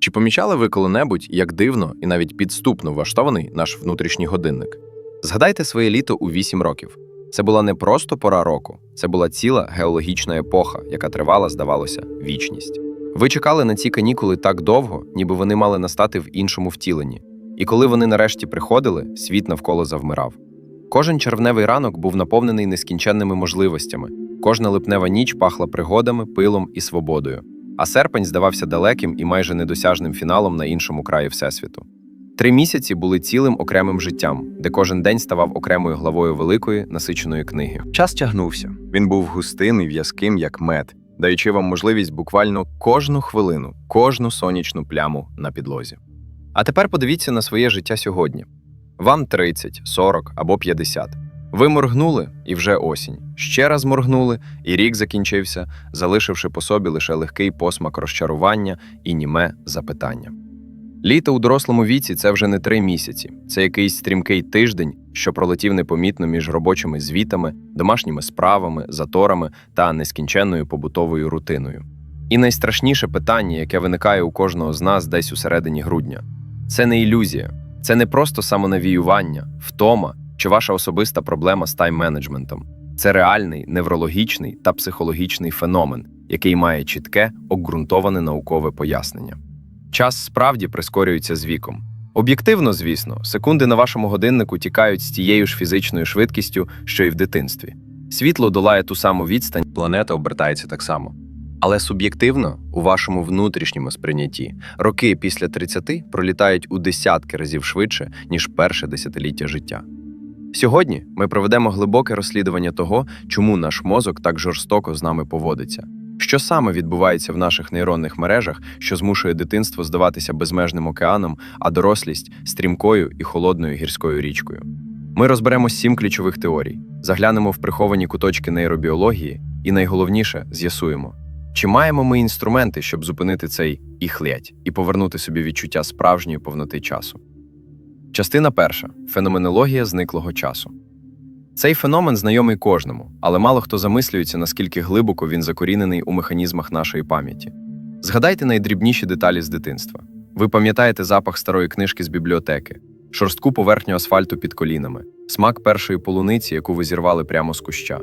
Чи помічали ви коли-небудь, як дивно і навіть підступно влаштований наш внутрішній годинник? Згадайте своє літо у 8 років. Це була не просто пора року, це була ціла геологічна епоха, яка тривала, здавалося, вічність. Ви чекали на ці канікули так довго, ніби вони мали настати в іншому втіленні. І коли вони нарешті приходили, світ навколо завмирав. Кожен червневий ранок був наповнений нескінченними можливостями. Кожна липнева ніч пахла пригодами, пилом і свободою. А серпень здавався далеким і майже недосяжним фіналом на іншому краї Всесвіту. Три місяці були цілим окремим життям, де кожен день ставав окремою главою великої насиченої книги. Час тягнувся. Він був густим і в'язким, як мед, даючи вам можливість буквально кожну хвилину, кожну сонячну пляму на підлозі. А тепер подивіться на своє життя сьогодні. Вам 30, 40 або 50. Ви моргнули і вже осінь. Ще раз моргнули, і рік закінчився, залишивши по собі лише легкий посмак розчарування і німе запитання. Літо у дорослому віці це вже не три місяці, це якийсь стрімкий тиждень, що пролетів непомітно між робочими звітами, домашніми справами, заторами та нескінченною побутовою рутиною. І найстрашніше питання, яке виникає у кожного з нас десь у середині грудня, це не ілюзія, це не просто самонавіювання, втома чи ваша особиста проблема з тайм-менеджментом. Це реальний неврологічний та психологічний феномен, який має чітке, обґрунтоване наукове пояснення. Час справді прискорюється з віком. Об'єктивно, звісно, секунди на вашому годиннику тікають з тією ж фізичною швидкістю, що й в дитинстві. Світло долає ту саму відстань, планета обертається так само. Але суб'єктивно, у вашому внутрішньому сприйнятті, роки після 30 пролітають у десятки разів швидше, ніж перше десятиліття життя. Сьогодні ми проведемо глибоке розслідування того, чому наш мозок так жорстоко з нами поводиться. Що саме відбувається в наших нейронних мережах, що змушує дитинство здаватися безмежним океаном, а дорослість стрімкою і холодною гірською річкою? Ми розберемо сім ключових теорій, заглянемо в приховані куточки нейробіології і найголовніше з'ясуємо, чи маємо ми інструменти, щоб зупинити цей іхлять і повернути собі відчуття справжньої повноти часу. Частина перша феноменологія зниклого часу. Цей феномен знайомий кожному, але мало хто замислюється, наскільки глибоко він закорінений у механізмах нашої пам'яті. Згадайте найдрібніші деталі з дитинства. Ви пам'ятаєте запах старої книжки з бібліотеки, шорстку поверхню асфальту під колінами, смак першої полуниці, яку ви зірвали прямо з куща.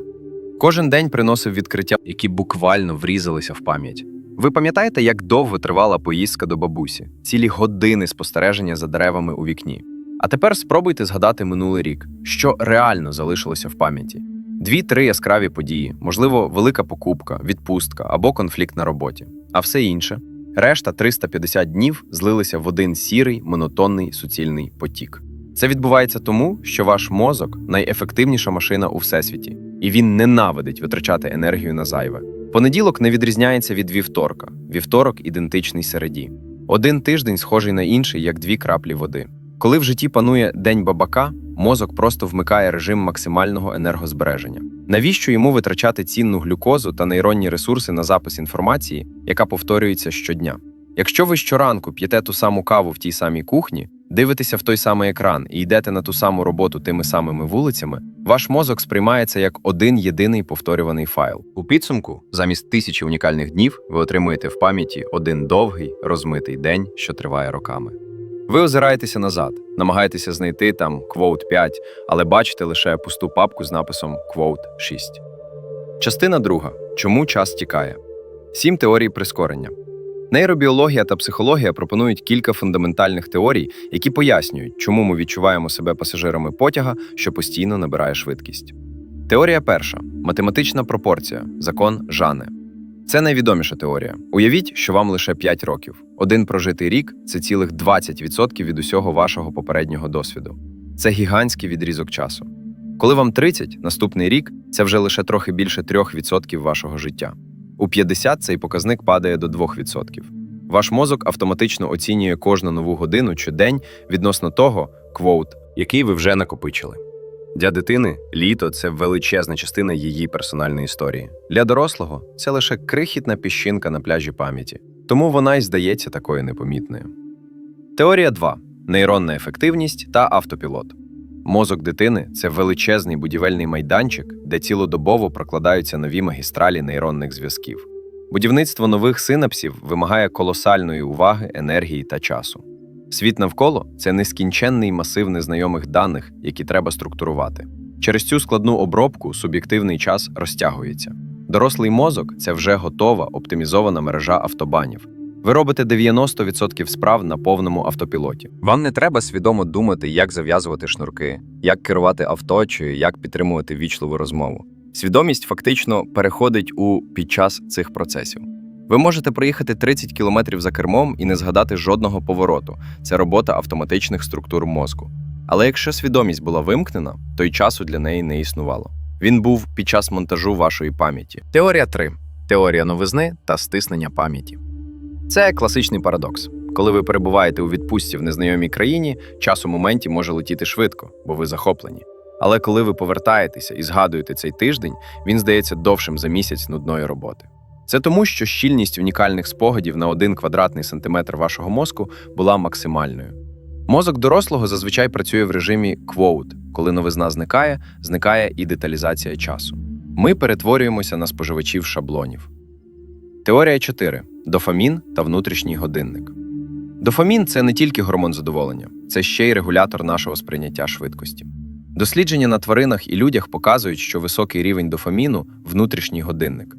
Кожен день приносив відкриття, які буквально врізалися в пам'ять. Ви пам'ятаєте, як довго тривала поїздка до бабусі, цілі години спостереження за деревами у вікні. А тепер спробуйте згадати минулий рік, що реально залишилося в пам'яті. Дві-три яскраві події, можливо, велика покупка, відпустка або конфлікт на роботі. А все інше, решта 350 днів злилися в один сірий, монотонний суцільний потік. Це відбувається тому, що ваш мозок найефективніша машина у всесвіті, і він ненавидить витрачати енергію на зайве. Понеділок не відрізняється від вівторка, вівторок ідентичний середі. Один тиждень схожий на інший, як дві краплі води. Коли в житті панує день бабака, мозок просто вмикає режим максимального енергозбереження. Навіщо йому витрачати цінну глюкозу та нейронні ресурси на запис інформації, яка повторюється щодня? Якщо ви щоранку п'єте ту саму каву в тій самій кухні, дивитеся в той самий екран і йдете на ту саму роботу тими самими вулицями, ваш мозок сприймається як один єдиний повторюваний файл. У підсумку, замість тисячі унікальних днів, ви отримуєте в пам'яті один довгий, розмитий день, що триває роками. Ви озираєтеся назад, намагаєтеся знайти там квоут 5, але бачите лише пусту папку з написом квоут 6. Частина друга. Чому час тікає? Сім теорій прискорення. Нейробіологія та психологія пропонують кілька фундаментальних теорій, які пояснюють, чому ми відчуваємо себе пасажирами потяга, що постійно набирає швидкість. Теорія перша математична пропорція, закон Жане. Це найвідоміша теорія. Уявіть, що вам лише 5 років. Один прожитий рік це цілих 20% від усього вашого попереднього досвіду. Це гігантський відрізок часу. Коли вам 30, наступний рік це вже лише трохи більше 3% вашого життя. У 50 цей показник падає до 2%. Ваш мозок автоматично оцінює кожну нову годину чи день відносно того, квоут, який ви вже накопичили. Для дитини літо це величезна частина її персональної історії. Для дорослого це лише крихітна піщинка на пляжі пам'яті, тому вона й здається такою непомітною. Теорія 2. нейронна ефективність та автопілот. Мозок дитини це величезний будівельний майданчик, де цілодобово прокладаються нові магістралі нейронних зв'язків. Будівництво нових синапсів вимагає колосальної уваги, енергії та часу. Світ навколо це нескінченний масив незнайомих даних, які треба структурувати. Через цю складну обробку суб'єктивний час розтягується. Дорослий мозок це вже готова оптимізована мережа автобанів. Ви робите 90% справ на повному автопілоті. Вам не треба свідомо думати, як зав'язувати шнурки, як керувати авто чи як підтримувати вічливу розмову. Свідомість фактично переходить у під час цих процесів. Ви можете проїхати 30 кілометрів за кермом і не згадати жодного повороту. Це робота автоматичних структур мозку. Але якщо свідомість була вимкнена, то й часу для неї не існувало. Він був під час монтажу вашої пам'яті. Теорія 3. Теорія новизни та стиснення пам'яті. Це класичний парадокс. Коли ви перебуваєте у відпустці в незнайомій країні, час у моменті може летіти швидко, бо ви захоплені. Але коли ви повертаєтеся і згадуєте цей тиждень, він здається довшим за місяць нудної роботи. Це тому, що щільність унікальних спогадів на один квадратний сантиметр вашого мозку була максимальною. Мозок дорослого зазвичай працює в режимі квоут, коли новизна зникає, зникає і деталізація часу. Ми перетворюємося на споживачів шаблонів. Теорія 4. Дофамін та внутрішній годинник. Дофамін це не тільки гормон задоволення, це ще й регулятор нашого сприйняття швидкості. Дослідження на тваринах і людях показують, що високий рівень дофаміну внутрішній годинник.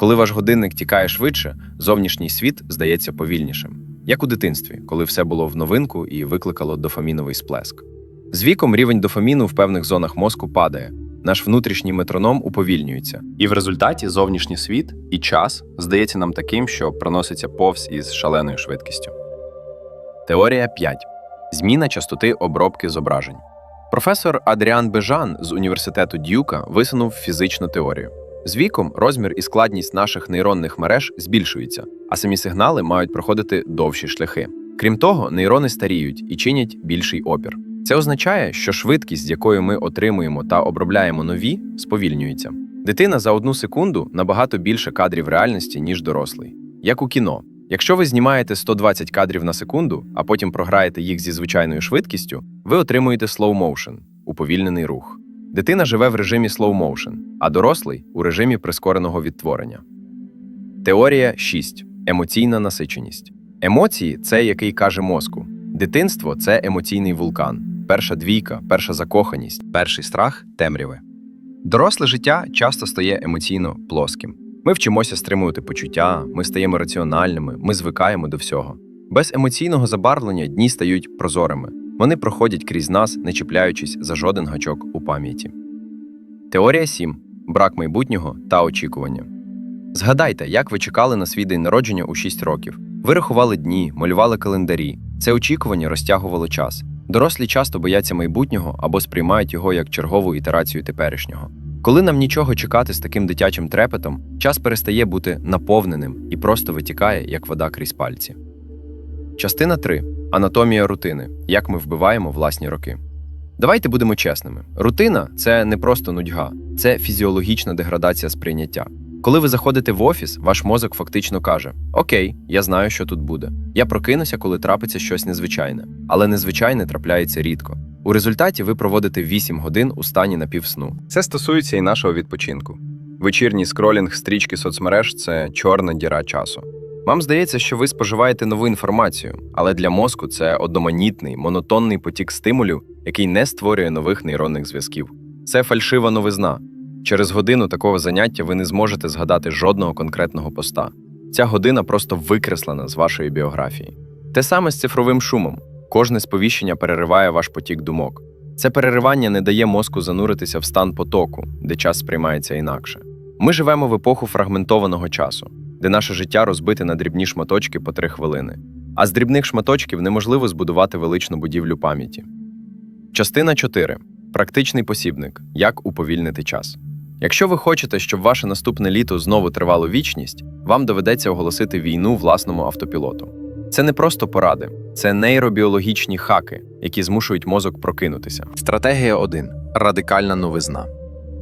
Коли ваш годинник тікає швидше, зовнішній світ здається повільнішим, як у дитинстві, коли все було в новинку і викликало дофаміновий сплеск. З віком рівень дофаміну в певних зонах мозку падає, наш внутрішній метроном уповільнюється, І в результаті зовнішній світ і час здається нам таким, що проноситься повз із шаленою швидкістю. Теорія 5. Зміна частоти обробки зображень. Професор Адріан Бежан з університету Дюка висунув фізичну теорію. З віком розмір і складність наших нейронних мереж збільшується, а самі сигнали мають проходити довші шляхи. Крім того, нейрони старіють і чинять більший опір. Це означає, що швидкість, з якою ми отримуємо та обробляємо нові, сповільнюється. Дитина за одну секунду набагато більше кадрів реальності, ніж дорослий. Як у кіно. Якщо ви знімаєте 120 кадрів на секунду, а потім програєте їх зі звичайною швидкістю, ви отримуєте slow motion – уповільнений рух. Дитина живе в режимі slow motion, а дорослий у режимі прискореного відтворення. Теорія 6. Емоційна насиченість. Емоції це який каже мозку. Дитинство це емоційний вулкан, перша двійка, перша закоханість, перший страх темряви. Доросле життя часто стає емоційно плоским. Ми вчимося стримувати почуття, ми стаємо раціональними, ми звикаємо до всього. Без емоційного забарвлення дні стають прозорими. Вони проходять крізь нас, не чіпляючись за жоден гачок у пам'яті. Теорія 7. Брак майбутнього та очікування. Згадайте, як ви чекали на свій день народження у 6 років. Ви рахували дні, малювали календарі. Це очікування розтягувало час. Дорослі часто бояться майбутнього або сприймають його як чергову ітерацію теперішнього. Коли нам нічого чекати з таким дитячим трепетом, час перестає бути наповненим і просто витікає, як вода крізь пальці. Частина 3. Анатомія рутини. Як ми вбиваємо власні роки. Давайте будемо чесними. Рутина це не просто нудьга, це фізіологічна деградація сприйняття. Коли ви заходите в офіс, ваш мозок фактично каже: Окей, я знаю, що тут буде. Я прокинуся, коли трапиться щось незвичайне, але незвичайне трапляється рідко. У результаті ви проводите 8 годин у стані напівсну. Це стосується і нашого відпочинку. Вечірній скролінг стрічки соцмереж це чорна діра часу. Вам здається, що ви споживаєте нову інформацію, але для мозку це одноманітний, монотонний потік стимулів, який не створює нових нейронних зв'язків. Це фальшива новизна. Через годину такого заняття ви не зможете згадати жодного конкретного поста. Ця година просто викреслена з вашої біографії. Те саме з цифровим шумом. Кожне сповіщення перериває ваш потік думок. Це переривання не дає мозку зануритися в стан потоку, де час сприймається інакше. Ми живемо в епоху фрагментованого часу, де наше життя розбите на дрібні шматочки по три хвилини. А з дрібних шматочків неможливо збудувати величну будівлю пам'яті. Частина 4. Практичний посібник. Як уповільнити час. Якщо ви хочете, щоб ваше наступне літо знову тривало вічність, вам доведеться оголосити війну власному автопілоту. Це не просто поради, це нейробіологічні хаки, які змушують мозок прокинутися. Стратегія 1. Радикальна новизна.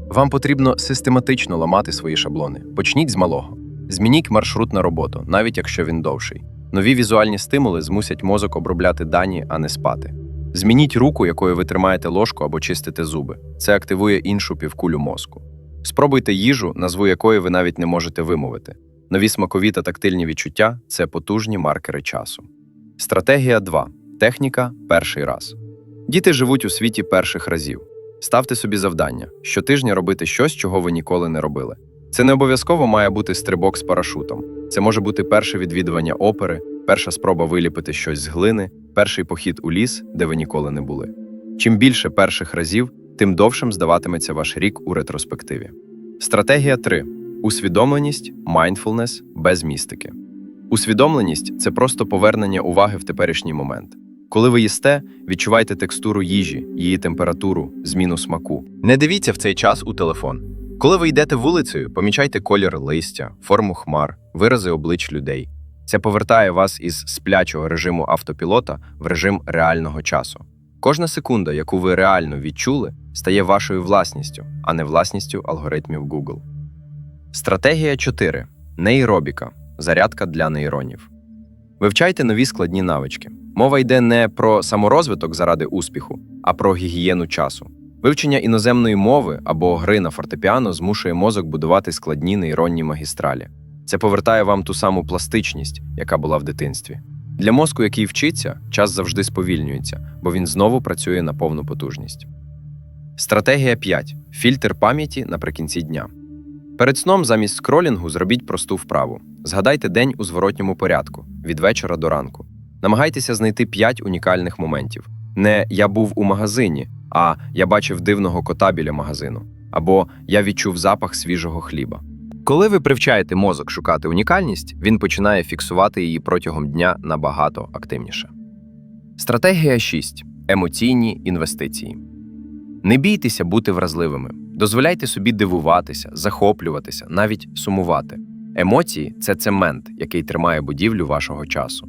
Вам потрібно систематично ламати свої шаблони. Почніть з малого. Змініть маршрут на роботу, навіть якщо він довший. Нові візуальні стимули змусять мозок обробляти дані, а не спати. Змініть руку, якою ви тримаєте ложку або чистите зуби. Це активує іншу півкулю мозку. Спробуйте їжу, назву якої ви навіть не можете вимовити. Нові смакові та тактильні відчуття це потужні маркери часу. Стратегія 2. Техніка перший раз. Діти живуть у світі перших разів. Ставте собі завдання щотижня робити щось, чого ви ніколи не робили. Це не обов'язково має бути стрибок з парашутом. Це може бути перше відвідування опери, перша спроба виліпити щось з глини, перший похід у ліс, де ви ніколи не були. Чим більше перших разів, тим довшим здаватиметься ваш рік у ретроспективі. Стратегія 3. Усвідомленість, майндфулнес без містики. Усвідомленість це просто повернення уваги в теперішній момент. Коли ви їсте, відчувайте текстуру їжі, її температуру, зміну смаку. Не дивіться в цей час у телефон. Коли ви йдете вулицею, помічайте колір листя, форму хмар, вирази облич людей. Це повертає вас із сплячого режиму автопілота в режим реального часу. Кожна секунда, яку ви реально відчули, стає вашою власністю, а не власністю алгоритмів Google. Стратегія 4. Нейробіка. Зарядка для нейронів. Вивчайте нові складні навички. Мова йде не про саморозвиток заради успіху, а про гігієну часу. Вивчення іноземної мови або гри на фортепіано змушує мозок будувати складні нейронні магістралі. Це повертає вам ту саму пластичність, яка була в дитинстві. Для мозку, який вчиться, час завжди сповільнюється, бо він знову працює на повну потужність. Стратегія 5. Фільтр пам'яті наприкінці дня. Перед сном замість скролінгу зробіть просту вправу. Згадайте день у зворотньому порядку від вечора до ранку. Намагайтеся знайти 5 унікальних моментів. Не я був у магазині, а я бачив дивного кота біля магазину, або я відчув запах свіжого хліба. Коли ви привчаєте мозок шукати унікальність, він починає фіксувати її протягом дня набагато активніше. Стратегія 6. Емоційні інвестиції. Не бійтеся бути вразливими. Дозволяйте собі дивуватися, захоплюватися, навіть сумувати. Емоції це цемент, який тримає будівлю вашого часу.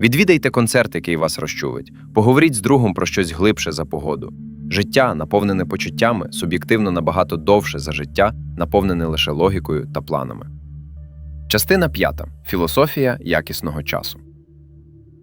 Відвідайте концерт, який вас розчулить. Поговоріть з другом про щось глибше за погоду. Життя, наповнене почуттями, суб'єктивно набагато довше за життя, наповнене лише логікою та планами. Частина п'ята. Філософія якісного часу.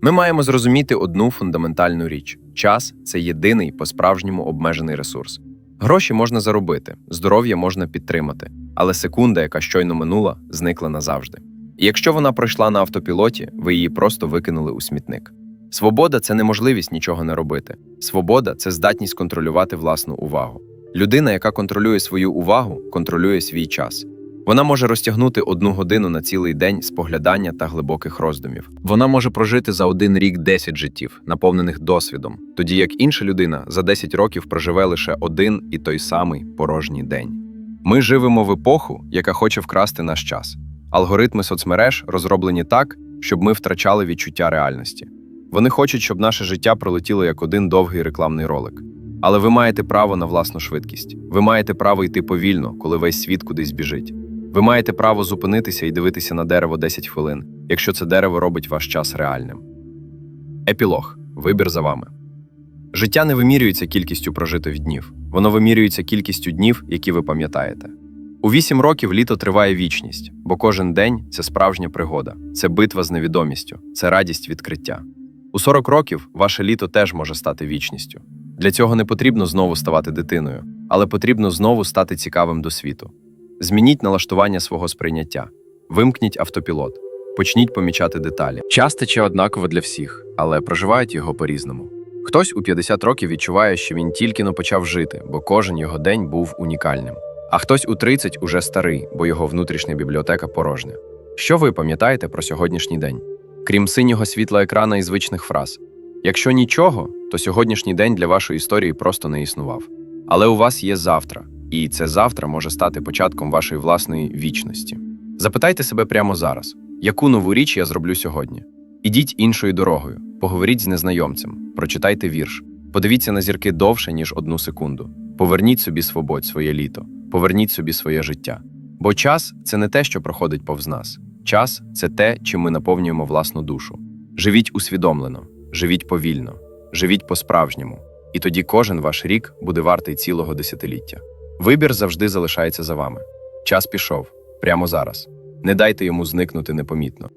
Ми маємо зрозуміти одну фундаментальну річ: час це єдиний по-справжньому обмежений ресурс. Гроші можна заробити, здоров'я можна підтримати, але секунда, яка щойно минула, зникла назавжди. І якщо вона пройшла на автопілоті, ви її просто викинули у смітник. Свобода це неможливість нічого не робити. Свобода це здатність контролювати власну увагу. Людина, яка контролює свою увагу, контролює свій час. Вона може розтягнути одну годину на цілий день споглядання та глибоких роздумів. Вона може прожити за один рік 10 життів, наповнених досвідом, тоді як інша людина за 10 років проживе лише один і той самий порожній день. Ми живемо в епоху, яка хоче вкрасти наш час. Алгоритми соцмереж розроблені так, щоб ми втрачали відчуття реальності. Вони хочуть, щоб наше життя пролетіло як один довгий рекламний ролик. Але ви маєте право на власну швидкість. Ви маєте право йти повільно, коли весь світ кудись біжить. Ви маєте право зупинитися і дивитися на дерево 10 хвилин, якщо це дерево робить ваш час реальним. Епілог. Вибір за вами. Життя не вимірюється кількістю прожитих днів, воно вимірюється кількістю днів, які ви пам'ятаєте. У вісім років літо триває вічність, бо кожен день це справжня пригода, це битва з невідомістю, це радість відкриття. У 40 років ваше літо теж може стати вічністю. Для цього не потрібно знову ставати дитиною, але потрібно знову стати цікавим до світу. Змініть налаштування свого сприйняття, вимкніть автопілот, почніть помічати деталі. Час тече однаково для всіх, але проживають його по-різному. Хтось у 50 років відчуває, що він тільки но почав жити, бо кожен його день був унікальним. А хтось у 30 уже старий, бо його внутрішня бібліотека порожня. Що ви пам'ятаєте про сьогоднішній день? Крім синього світла екрана і звичних фраз. Якщо нічого, то сьогоднішній день для вашої історії просто не існував. Але у вас є завтра, і це завтра може стати початком вашої власної вічності. Запитайте себе прямо зараз, яку нову річ я зроблю сьогодні? Ідіть іншою дорогою, поговоріть з незнайомцем, прочитайте вірш, подивіться на зірки довше, ніж одну секунду. Поверніть собі свободь, своє літо, поверніть собі своє життя. Бо час це не те, що проходить повз нас. Час це те, чим ми наповнюємо власну душу. Живіть усвідомлено, живіть повільно, живіть по-справжньому, і тоді кожен ваш рік буде вартий цілого десятиліття. Вибір завжди залишається за вами. Час пішов прямо зараз. Не дайте йому зникнути непомітно.